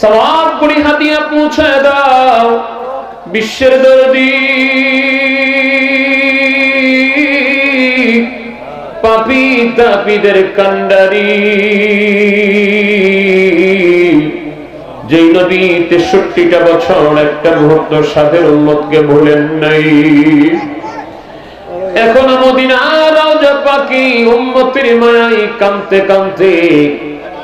সওয়াবগুলি হাদিয়া পৌঁছে দাও। বিশ্বের দরদি। পাপি তাপিদের কান্ডারি যেই নবী তেষট্টিটা বছর একটা মুহূর্ত সাথে উম্মতকে ভুলেন নাই। এখনও মদিনার রওজা পাখি উম্মতের মায়াই কামতে কামতে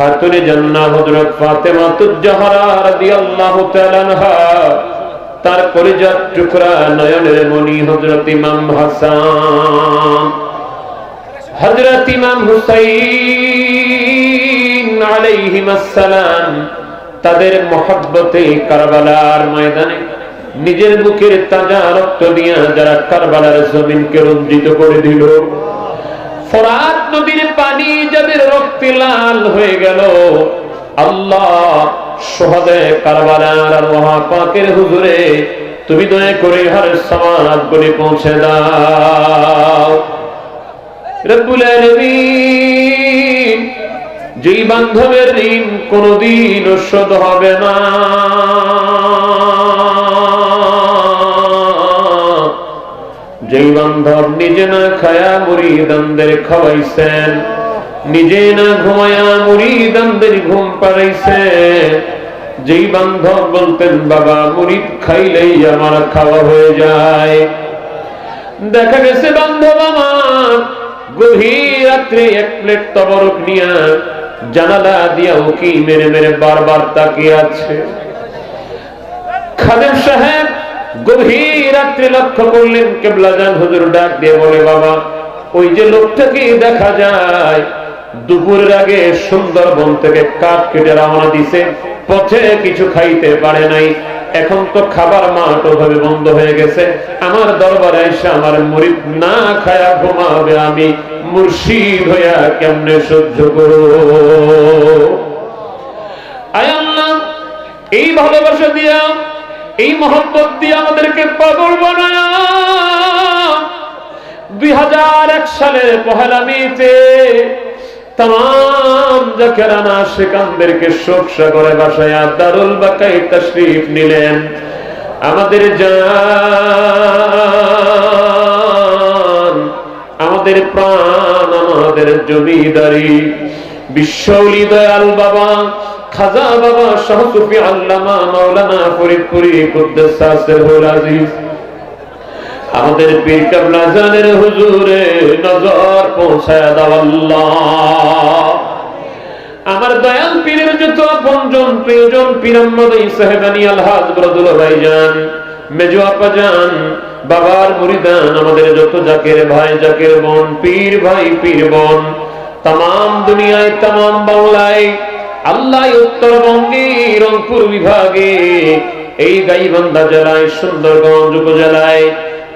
খাতুন জান্নাহ হযরত ফাতেমা তুজ্জাহরা রাদিয়াল্লাহু তাআলা তার কলিজার টুকরা নয়নের মণি হযরত ইমাম হাসান। হযরত ইমাম হুসাইন আলাইহিম আসসালাম তাদের মহব্বতে কারবালার ময়দানে নিজের বুকের তাজা রক্ত দিয়া যারা কারবালার জমিনকে রঞ্জিত করে দিল। ফরাত নদীর পানি যাদের রক্তে লাল হয়ে গেল। আল্লাহ সোহাদে কারবালার আর মহাপাকের হুজুরে, তুমি দয়া করে হর সমাজ বলে পৌঁছে দাও। রব্বুল আলামিন, যেই বান্ধবের ঋণ কোনদিন শোধ হবে না। যেই বান্ধব নিজে না খায়া মুড়ি মুরিদানদের খাওয়াইছেন। নিজে না ঘুমায়া মুড়ি মুরিদানদের ঘুম পাড়াইছেন। যেই বান্ধব বলতেন, বাবা, মুরিদ খাইলেই আমার খাওয়া হয়ে যায়। দেখা গেছে, বান্ধব আমার, গভীর রাত্রে এক প্লেট তবরক নিয়া জানালা দিয়া উকি মেরে মেরে বারবার তাকিয়ে আছে। খাদেম সাহেব গভীর রাত্রে লক্ষ্য করলেন কেবলাজান হুজুর ডাক দিয়ে বলে, বাবা, ওই যে লোকটাকে দেখা যায়? দুপুরের আগে সুন্দরবন থেকে কাঠ কেটে রওনা দিছে, পথে কিছু খাইতে পারে নাই। এখন তো খাবার মাঠ ওভাবে বন্ধ হয়ে গেছে। আমার দরবারে এসে আমার মুরিদ না খায়া ঘুমাবে, আমি মুর্শিদ হইয়া কেমনে সহ্য করো এই ভালোবাসা দিয়া এই মহব্বত দিয়ে আমাদেরকে পাগল বানায়। দুই হাজার এক সালে পহেলা মেতে তাম জাকেরানা শেখানদেরকে শোক সাগরে বাসায় দারুল বাকাই তশরিফ নিলেন। আমাদের জান, আমাদের প্রাণ, আমাদের জমিদারি বিশ্বলি দয়াল বাবা খাজা বাবা আল্লামা মাওলানা ফরিদপুরি আজিজ। আমাদের পীর জানের হুজুরে নজর পৌঁছায় দাও আমার দয়াল পীরের যত প্রিয়জন পীরাম্মদ সাহেবানি আলহাজ বরদুল ভাইজান মেজো আপা জান বাবার মুরিদান, আমাদের যত জাকের ভাই, জাকের বোন, পীর ভাই, পীর বোন তাম দুনিয়ায় তাম বাংলায় আল্লাহ উত্তরবঙ্গে, রংপুর বিভাগে, এই গাইবান্ধা জেলায়, সুন্দরগঞ্জ উপজেলায়,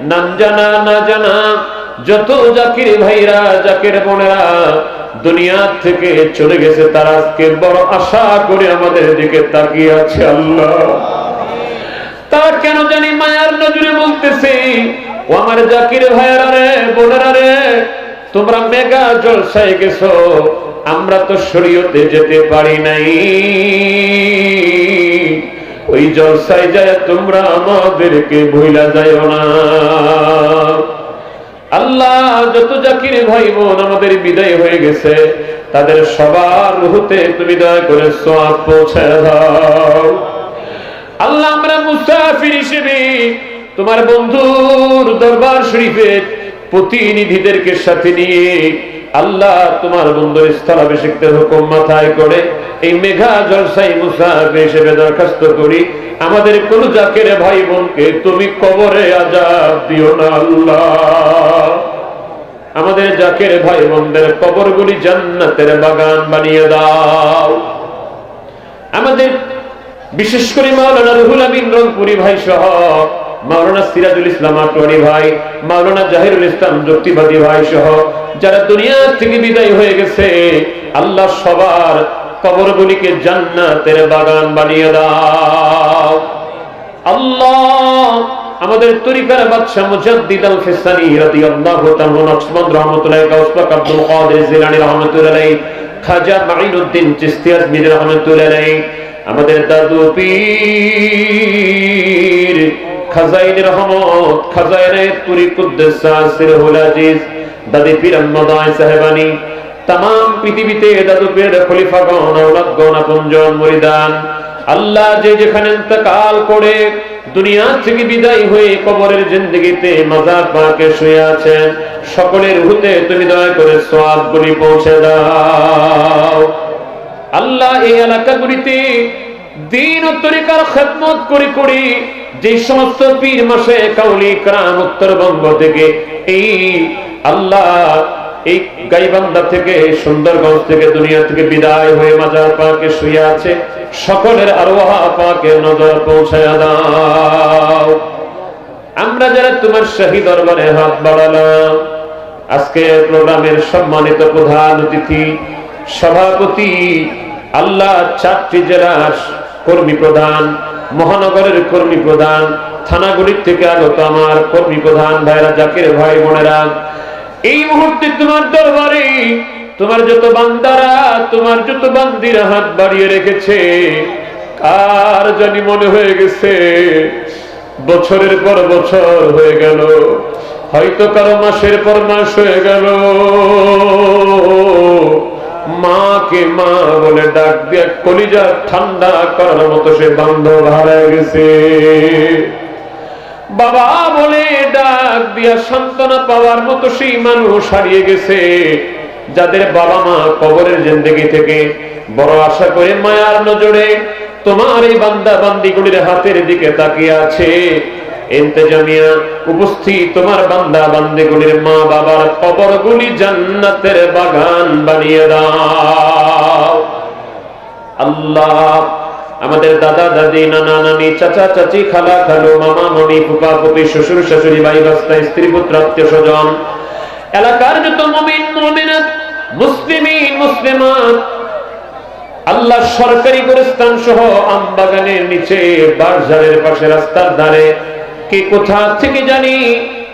নাম জানা, না জানা, যত জাকির ভাইরা, জাকির বোনেরা দুনিয়া থেকে চলে গেছে, তারা আজকে বড় আশা করে আমাদের দিকে তাকিয়ে আছে আল্লাহ। তারা কেন জানি মায়ার নজরে বলতেছে, ও আমার জাকির ভাইয়ারা রে, বোনেরা রে, তোমরা মেগা জলসায় গেছো আমরা তো শরীয়তে যেতে পারি নাই। ওই জলসায় যায় তোমরা আমাদেরকে ভুলা যায় না। আল্লাহ যত জাকির ভাই বোন আমাদের বিদায় হয়ে গেছে, তাদের সবার রুহতে তুমি দয়া করে সোয়াব পৌঁছে দাও। আল্লাহ আমরা মুসাফির হিসেবে তোমার বন্ধুর দরবার শরীফের প্রতিনিধিদেরকে সাথে নিয়ে আল্লাহ তোমার বন্ধুর স্থলাভিষিক্তের হুকুম মাথায় করে এই মেঘা জলসাই মুসাফির হিসেবে দরখাস্ত করি। আমাদের কোন জাকের ভাই বোনকে তুমি কবরে আজাব দিও না আল্লাহ। আমাদের জাকের ভাই বোনদের কবরগুলি জান্নাতের বাগান বানিয়ে দাও। আমাদের বিশেষ করে মাওলানা রুহুল আমিন রংপুরি ভাই সহ মাওলানা সিরাজুল ইসলাম আটোয়ারি ভাই, মাওলানা জাহিরুল ইসলাম যুক্তিবাদী ভাই সহ যারা দুনিয়া থেকে বিদায় হয়ে গেছে, আল্লাহ সবার কবরগুলিকে জান্নাতের বাগান বানিয়ে দাও। আল্লাহ আমাদের তরিকার বাদশাহ মুজাদ্দিদ আল ফিসানি রাদিয়াল্লাহু তাআলা নকশবন্দ রাহমাতুল্লাহ গাউস পাক আব্দুল কাদের জিলানী রাহমাতুল্লাহ খাজা মাইনুদ্দিন চিশতি আজমিরি রাহমাতুল্লাহ আমাদের দাদু পীর খাজাইন রহমত, খাজাইনে তুরি কুদ্দুস আসিরুল আজিজ, দাদি পীর আহমদাই সাহেবানী তাম পৃথিবীতে দাদু পীরের খলিফাগণ, আওলাদগণ, আপনজন, মুরিদান। আল্লাহ যে যেখানে ইন্তকাল করে, দুনিয়া থেকে বিদায় হয়ে কবরের জিন্দগিতে মাজার পাকে শুয়ে আছেন। সকলের হুতে তুমি দয়া করে সওয়াব গুলি পৌঁছে দাও। আল্লাহ এই এলাকাগুলিতে দিন ও তরিকার খেদমত করি করি যে সমস্ত পীর মাসে কাউলি ক্রাম উত্তরবঙ্গ থেকে এই আল্লাহ, এই গাইবান্ধা থেকে, সুন্দরগঞ্জ থেকে, দুনিয়া থেকে বিদায় হয়ে মাজার পাকে শুয়ে আছে, সকলের আরোহা পাকে নজর পৌঁছায় দাও। আমরা যারা তোমার শাহী দরবারে হাত বাড়ালাম, আজকে প্রোগ্রামের সম্মানিত প্রধান অতিথি, সভাপতি, আল্লাহ চারটি জেলার কর্মী প্রধান মহানগরের কর্মী প্রধান, থানাগুলির থেকে আগত আমার কর্মী প্রধান ভাইরা জাকির ভাই বোনেরা, এই মুহূর্তে তোমার দরবারে তোমার যত বান্দারা, তোমার যত বান্দিরা হাত বাড়িয়ে রেখেছে, কার জানি মনে হয়ে গেছে, বছরের পর বছর হয়ে গেল, হয়তো কারও মাসের পর মাস হয়ে গেল। মাকে মা বলে ডাক দিয়ে কলিজা ঠান্ডা করার মতো সে বান্ধব হারায় গেছে। বাবা বলে ডাক দিয়া সান্ত্বনা পাওয়ার মতো সেই মানুষ হারিয়ে গেছে। যাদের বাবা মা কবরের জিন্দগি থেকে বড় আশা করে মায়ার নজরে তোমার এই বান্দা বান্দিগুলির হাতের দিকে তাকিয়ে আছে। আমাদের দাদা, দাদি, নানা, নানি, চাচা, চাচি, খালা, খালু, মামা, মামি শ্বশুর, শাশুড়ি, ভাই বাস্তা স্ত্রী, পুত্র, আত্মীয়, স্বজন, এলাকার যত মমিন, মমিনাত আল্লাহ সরকারি গোরস্থান সহ আমবাগানের নিচে বারঝাড়ের পাশে রাস্তার ধারে কে কোথা থেকে জানি?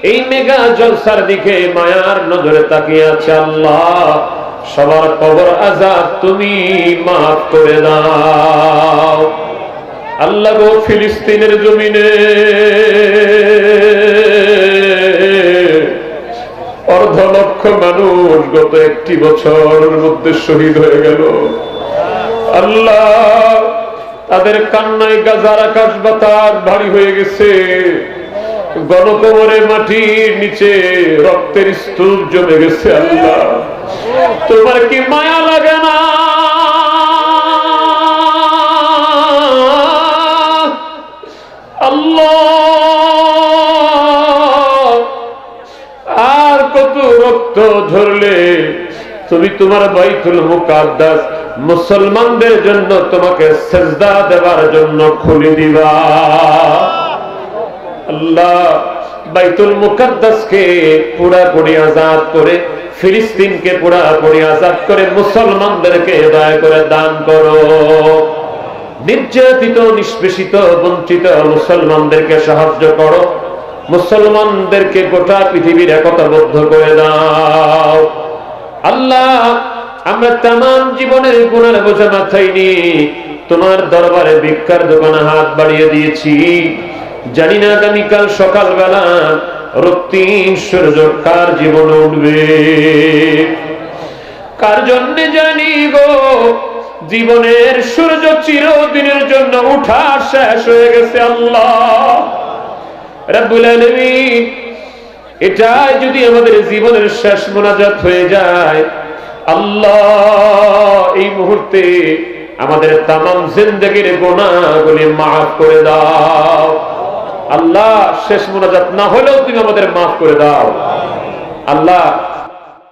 এই মেগা জলসার দিকে মায়ার নজরে তাকিয়ে আছে আল্লাহ। সবার কবর আজাদ তুমি মাফ করে দাও। আল্লাহ গো ফিলিস্তিনের জমিনে অর্ধ লক্ষ মানুষ গত একটি বছরের মধ্যে শহীদ হয়ে গেল। আল্লাহ তাদের কান্নায় গাজার আকাশ বাতাস ভারী হয়ে গেছে। গণকবরের মাটির নিচে রক্তের স্তূপ জমে গেছে আল্লাহ। তোমার কি মায়া লাগে না? আল্লাহ! আর কত রক্ত ধরলে তুমি তোমার বাইতুল মুকাদ্দাস মুসলমানদের জন্য তোমাকে সেজদা দেওয়ার জন্য খুলে দিবা। আল্লাহ বাইতুল মুকাদ্দাসকে পুরাপুরি আজাদ করে, ফিলিস্তিনকে পুরাপুরি আজাদ করে, মুসলমানদেরকে দয়া করে দান করো। নির্যাতিত, নিষ্পেষিত, বঞ্চিত মুসলমানদেরকে সাহায্য করো। মুসলমানদেরকে গোটা পৃথিবীর একতাবদ্ধ করে দাও। আল্লাহ আমরা তাম জীবনের গুণের বোঝা মাথায় নি তোমার দরবারে ভিক্ষার দোকানে হাত বাড়িয়ে দিয়েছি। জানি না আগামীকাল সকালবেলা রক্তিম সূর্য কার জীবনে উঠবে। কার জন্য জানি গো, জীবনের সূর্য চিরদিনের জন্য উঠা শেষ হয়ে গেছে আল্লাহ। রাব্বুল আলামিন এটা যদি আমাদের জীবনের শেষ মোনাজাত হয়ে যায় আল্লাহ, এই মুহূর্তে আমাদের জিন্দগির গোনাগুলি মাফ করে দাও। আল্লাহ, শেষ মোনাজাত না হলেও তুমি আমাদের মাফ করে দাও। আল্লাহ,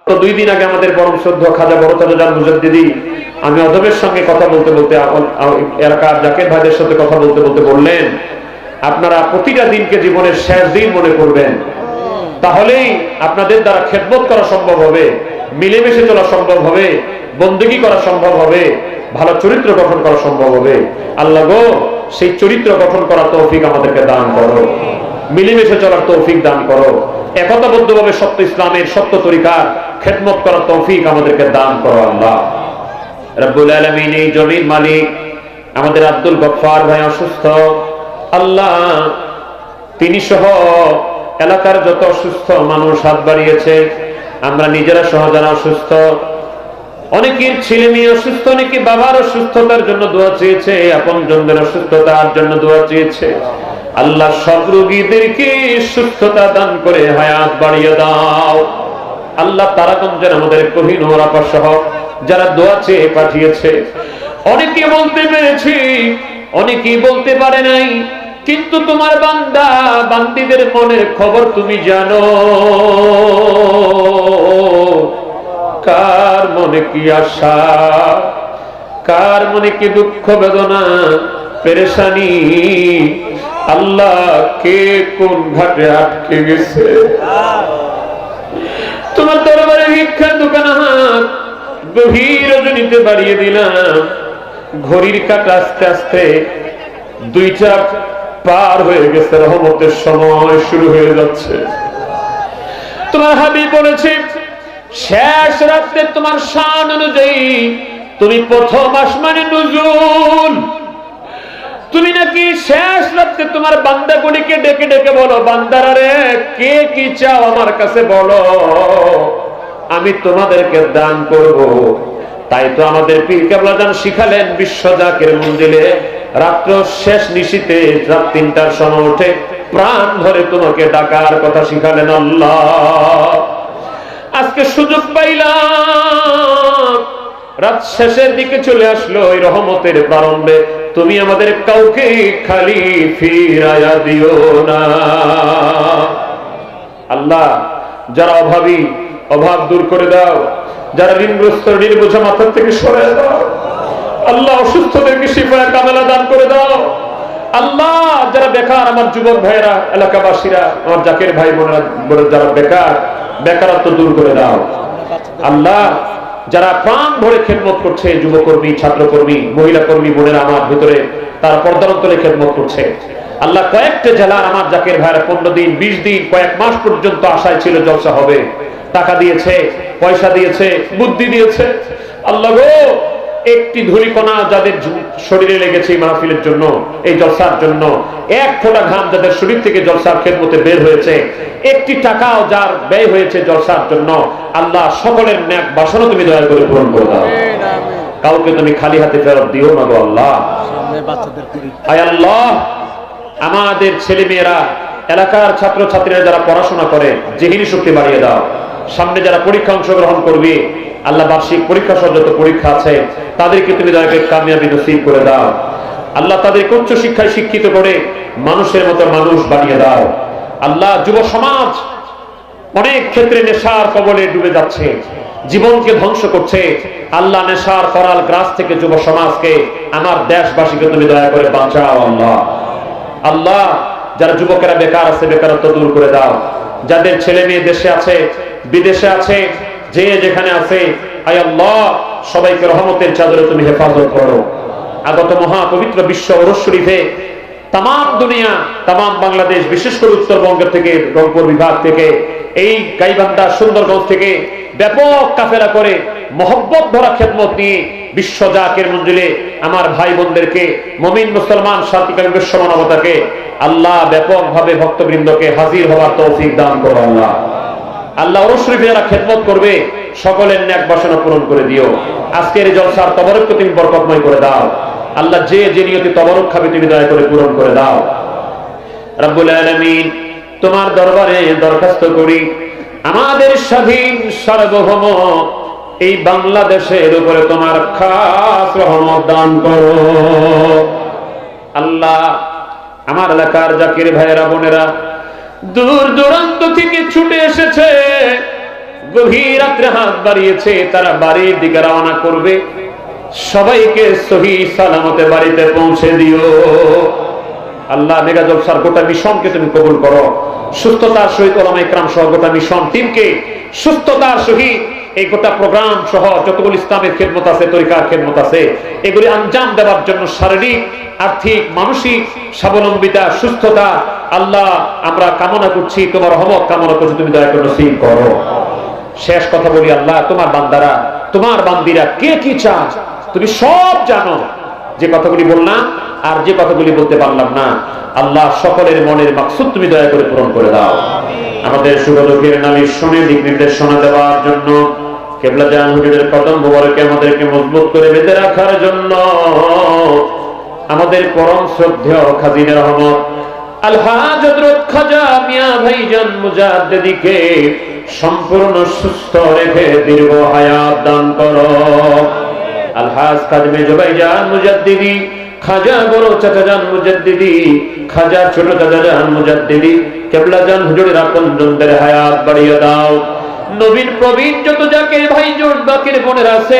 তো দুই দিন আগে আমাদের পরম শ্রদ্ধ খাজা বড় চাচা মুজাদ্দিদি, আমি অধবের সঙ্গে কথা বলতে বলতে এলাকার জাকের ভাইদের সাথে কথা বলতে বলতে বললেন, আপনারা প্রতিটা দিনকে জীবনের শেষ দিন মনে করবেন। তাহলেই আপনাদের দ্বারা খেদমত করা সম্ভব হবে, মিলেমিশে চলা সম্ভব হবে, বন্দিগি করা সম্ভব হবে, ভালো চরিত্র গঠন করা সম্ভব হবে। আল্লাহ গো, সেই চরিত্র গঠন করার তৌফিক আমাদেরকে দান করো। মিলেমিশে চলার তৌফিক দান করো। একতাবদ্ধভাবে সত্য ইসলামের সত্য তরিকার খেদমত করার তৌফিক আমাদেরকে দান করো আল্লাহ। রব্বুল আলমিন এই জমির মালিক, আমাদের আব্দুল গফফার ভাই অসুস্থ। আল্লাহ, তিনি সহ এলাকার যত অসুস্থ মানুষ হাত বাড়িয়েছে, আমরা নিজেরা সহ যারা অসুস্থ। অনেকের ছেলে মেয়ে অসুস্থ, অনেকে বাবার অসুস্থতার জন্য দোয়া চেয়েছে, আপন জনদের অসুস্থতার জন্য দোয়া চেয়েছে। আল্লাহ সব রোগীদেরকে সুস্থতা দান করে হায়াত বাড়িয়ে দাও। আল্লাহ তারাগঞ্জের আমাদের কহিন ওরাপা সহ যারা দোয়া চেয়ে পাঠিয়েছে, অনেকে বলতে পেরেছি, অনেকেই বলতে পারে নাই। কিন্তু তোমার বান্দা, বান্দিদের মনের খবর তুমি জানো। কার মনে কি আশা, কার মনে কি দুঃখ বেদনা, পেরেশানি? আল্লাহ কে কোন ঘাটে আটকে গেছে? তোমার দরবারে ভিক্ষার দোকান হাত, গভীর রজনীতে বাড়িয়ে দিলাম। ঘড়ির কাটা আস্তে আস্তে দুইটা পার হয়ে গেছে, রহমতের সময় শুরু হয়ে যাচ্ছে। তোমার হাবি বলেছে, শেষ রাত্রে তোমার শান অনুযায়ী তুমি প্রথম আসমানে নুজুল তুমি নাকি শেষ রাত্রে তোমার বান্দাগুলিকে ডেকে ডেকে বলো, বান্দারা রে, কে কি চাও আমার কাছে বলো? আমি তোমাদেরকে দান করব। তাই তো আমাদের পীর কেবলাজান শিখালেন, বিশ্ব জাকের মন্দিরে রাত্র শেষ নিশিতে রাত তিনটার সময় উঠে প্রাণ ধরে তোমাকে ডাকার কথা শিখালেন আল্লাহ। আজকে সুযোগ পাইলাম। রাত শেষের দিকে চলে আসলো ওই রহমতের প্রারম্ভে। তুমি আমাদের কাউকে খালি ফিরাইয়া দিও না। আল্লাহ, যারা অভাবী, অভাব দূর করে দাও। যারা ঋণগ্রস্ত ঋণ বোঝা মাথার থেকে সরে দাও। আল্লাহ অসুস্থদেরকে শিফায় কামেলা দান করে দাও। আল্লাহ, যারা বেকার, আমার যুবক ভাইয়েরা, এলাকাবাসীরা, আমার জাকের ভাই বোনেরা যারা বেকার, বেকারত্ব দূর করে দাও। আল্লাহ, যারা প্রাণ ভরে খেদমত করছে, যুবকর্মী, ছাত্রকর্মী মহিলা কর্মী বোনেরা আমার ভিতরে, তারা পর্দারন্তরে খেদমত করছে। আল্লাহ, কয়েকটা জেলার আমার জাকের ভাইয়েরা পনেরো দিন, বিশ দিন, কয়েক মাস পর্যন্ত আশায় ছিল জলসা হবে। টাকা দিয়েছে, পয়সা দিয়েছে, বুদ্ধি দিয়েছে। আল্লাহ গো একটি ধূলিকণা যাদের শরীরে লেগেছে এই মাহফিলের জন্য এই জলসার জন্য এক ফোঁটা ঘাম যাদের শরীর থেকে জলসার খেদমতে বের হয়েছে একটি টাকাও যার ব্যয় হয়েছে জলসার জন্য আল্লাহ সকলের ন্যাক বাসনা তুমি দয়া করে পূরণ করে দাও। কাউকে তুমি খালি হাতে ফেরত দিও না গো আল্লাহ। আয় আল্লাহ আমাদের ছেলে মেয়েরা এলাকার ছাত্র ছাত্রীরা যারা পড়াশোনা করে জেহিনী শক্তি বাড়িয়ে দাও। সামনে যারা পরীক্ষা অংশগ্রহণ করবে আল্লাহ বার্ষিক পরীক্ষা সহ যত পরীক্ষা আছে, তাদেরকে তুমি দয়া করে কামিয়াবি নসিব করে দাও। আল্লাহ তাদেরকে উচ্চ শিক্ষায় শিক্ষিত করে মানুষের মতো মানুষ বানিয়ে দাও। আল্লাহ যুব সমাজ অনেক ক্ষেত্রে নেশার কবলে ডুবে যাচ্ছে, জীবনকে ধ্বংস করছে। আল্লাহ নেশার করাল গ্রাস থেকে যুব সমাজকে, আমার দেশবাসীকে তুমি দয়া করে বাঁচাও আল্লাহ। আল্লাহ, যারা যুবকেরা বেকার আছে, বেকারত্ব দূর করে দাও। যাদের ছেলে মেয়ে দেশে আছে, বিদেশে আছে যে যেখানে আছে সবাইকে রহমতের চাদরে তুমি হেফাজত করো। আগত মহা পবিত্র বিশ্ব ওরস তাম দুনিয়া তাম বাংলাদেশ, বিশেষ করে উত্তরবঙ্গের থেকে, রংপুর বিভাগ থেকে, এই গাইবান্ধা সুন্দরগঞ্জ থেকে ব্যাপক কাফেরা করে মহব্বত ভরা খেদমত নিয়ে বিশ্ব জাকের মঞ্জিলে আমার ভাই বোনদেরকে, মমিন মুসলমান শান্তিকামী বিশ্ব মানবতাকে আল্লাহ ব্যাপক ভাবে ভক্তবৃন্দকে হাজির হওয়ার তৌফিক দান করো আল্লাহ। আল্লাহ রশরিফে যারা খেদমত করবে, সকলের ন্যাক বাসনা পূরণ করে দিও। আজকের এই জলসার তবরককে তুমি বরকতময় করে দাও। আল্লাহ যে যে নিয়তি তবরক খাবে, তুমি দয়া করে পূরণ করে দাও। রব্বুল আলামিন, তোমার দরবারে দরখাস্ত করি। আমাদের স্বাধীন সার্বভৌম এই বাংলাদেশের উপরে তোমার খাস রহমত দান করো। আল্লাহ, আমার এলাকার জাকির ভাইয়েরা, বোনেরা দূর দূরান্ত থেকে ছুটে এসেছে। গভীর রাত্রে হাত বাড়িয়েছে, তারা বাড়ির দিকে রওনা করবে। সবাইকে সহি সালামতে বাড়িতে পৌঁছে দিও। আল্লাহ মেগা জলসার গোটা মিশনকে তুমি কবুল করো। সুস্থতার সহিত ওলামা ইকরাম সহ গোটা মিশন টিমকে সুস্থতার সহিত এই গোটা প্রোগ্রাম সহ যতগুলো ইসলামের খেদমত আছে, তরিকার খেদমত আছে, এগুলি আঞ্জাম দেওয়ার জন্য শারীরিক, আর্থিক, মানসিক স্বাবলম্বিতা, সুস্থতা আল্লাহ, আমরা কামনা করছি, তোমার রহমত কামনা করছি, তুমি দয়া করে নসিব করো। শেষ কথা বলি, আল্লাহ, তোমার বান্দারা, তোমার বান্দিরা, কে কি চায়? তুমি সব জানো। যে কথাগুলি বললাম আর যে কথাগুলি বলতে পারলাম না, আল্লাহ সকলের মনের মাকসুদ তুমি দয়া করে পূরণ করে দাও। আমাদের সুরলোকের নামে শুনে, দিক নির্দেশনা দেওয়ার জন্য, কেবলা জান হুজুরের কদম মোবারকে আমাদেরকে মজবুত করে বেঁধে রাখার জন্য, আমাদের পরম শ্রদ্ধেয় খাজিনা রহমত খাজা মিয়া ভাইজান মুজাদ্দিদিকে সম্পূর্ণ সুস্থ রেখে দীর্ঘ হায়াত দান আলহাজ জবাইজান মুজাদ্দিদি, খাজা বড় চাচা মুজাদ্দিদি, খাজা ছোট চাচা মুজাদ্দিদি, কেবলা জান হুজুরের হায়াত বাড়িয়ে দাও। নবীন প্রবীণ যত যাকে ভাই জোট বাকির বোনের আছে